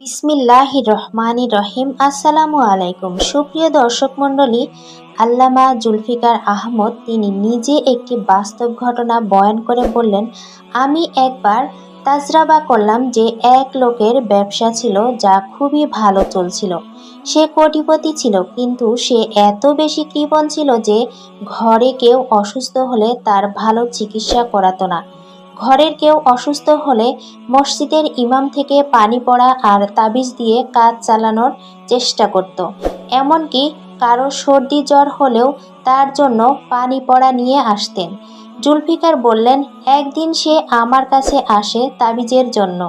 বিসমিল্লাহ রহমানি রহিম আসসালামু আলাইকুম। সুপ্রিয় দর্শক মণ্ডলী, আল্লামা জুলফিকার আহমদ, তিনি নিজে একটি বাস্তব ঘটনা বয়ান করে বললেন, আমি একবার তাজরাবা করলাম যে এক লোকের ব্যবসা ছিল যা খুবই ভালো চলছিল। সে কোটিপতি ছিল, কিন্তু সে এত বেশি কৃপণ ছিল যে ঘরে কেউ অসুস্থ হলে তার ভালো চিকিৎসা করাতো না। ঘরের কেউ অসুস্থ হলে মসজিদের ইমাম থেকে পানি পড়া আর তাবিজ দিয়ে কাজ চালানোর চেষ্টা করত। এমনকি কারও সর্দি জ্বর হলেও তার জন্য পানি পড়া নিয়ে আসতেন। জুলফিকার বললেন, একদিন সে আমার কাছে আসে তাবিজের জন্য।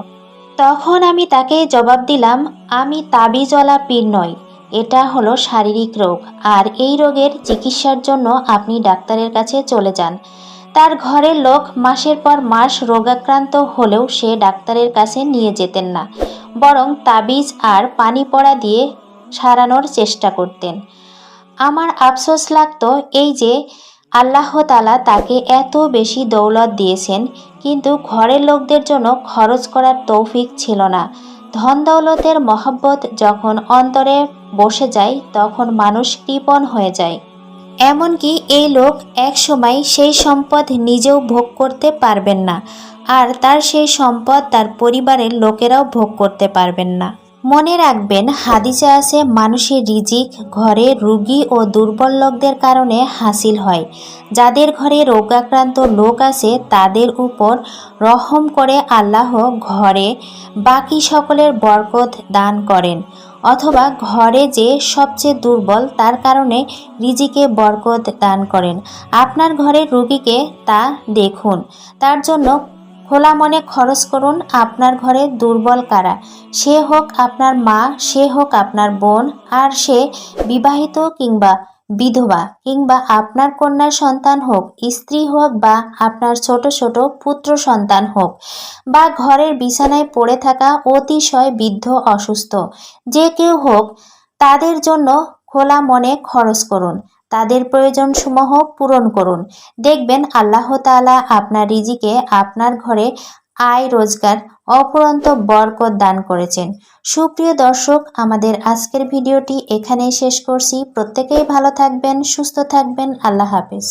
তখন আমি তাকে জবাব দিলাম, আমি তাবিজওয়ালা পীর নই। এটা হলো শারীরিক রোগ। আর এই রোগের চিকিৎসার জন্য আপনি ডাক্তারের কাছে চলে যান। তার ঘরের লোক মাসের পর মাস রোগাক্রান্ত হলেও সে ডাক্তারের কাছে নিয়ে যেতেন না, বরং তাবিজ আর পানি পড়া দিয়ে সারানোর চেষ্টা করতেন। আমার আফসোস লাগতো এই যে আল্লাহ তালা তাকে এত বেশি দৌলত দিয়েছেন, কিন্তু ঘরের লোকদের জন্য খরচ করার তৌফিক ছিল না। ধন দৌলতের মহব্বত যখন অন্তরে বসে যায়, তখন মানুষ কৃপণ হয়ে যায়। এমনকি এই লোক এক সময় সেই সম্পদ নিজেও ভোগ করতে পারবেন না, আর তার সেই সম্পদ তার পরিবারের লোকেরাও ভোগ করতে পারবেন না। মনে রাখবেন, হাদিসে আছে, মানুষের রিজিক ঘরে রুগী ও দুর্বল লোকদের কারণে হাসিল হয়। যাদের ঘরে রোগাক্রান্ত লোক আছে, তাদের উপর রহম করে আল্লাহ ঘরে বাকি সকলের বরকত দান করেন। অথবা ঘরে যে সবচেয়ে দুর্বল, তার কারণে রিজিকে বরকত দান করেন। আপনার ঘরের রুগীকে তা দেখুন। তার জন্য খোলা মনে খরচ করুন আপনার ঘরে দুর্বল কারা। সে হোক আপনার মা, সে হোক আপনার বোন, আর সে বিবাহিত কিংবা বিধবা কিংবা আপনার কন্যার সন্তান হোক, স্ত্রী হোক বা আপনার ছোট ছোট পুত্র সন্তান হোক, বা ঘরের বিছানায় পড়ে থাকা অতিশয় বৃদ্ধ অসুস্থ, যে কেউ হোক, তাদের জন্য খোলা মনে খরচ করুন। তাদের প্রয়োজনসমূহ পূরণ করুন। দেখবেন আল্লাহ তালা আপনার রিজিকে আপনার ঘরে আয়, রোজগার অপরন্ত বরকত দান করেছেন। সুপ্রিয় দর্শক, আমাদের আজকের ভিডিওটি এখানেই শেষ করছি। প্রত্যেকেই ভালো থাকবেন, সুস্থ থাকবেন। আল্লাহ হাফেজ।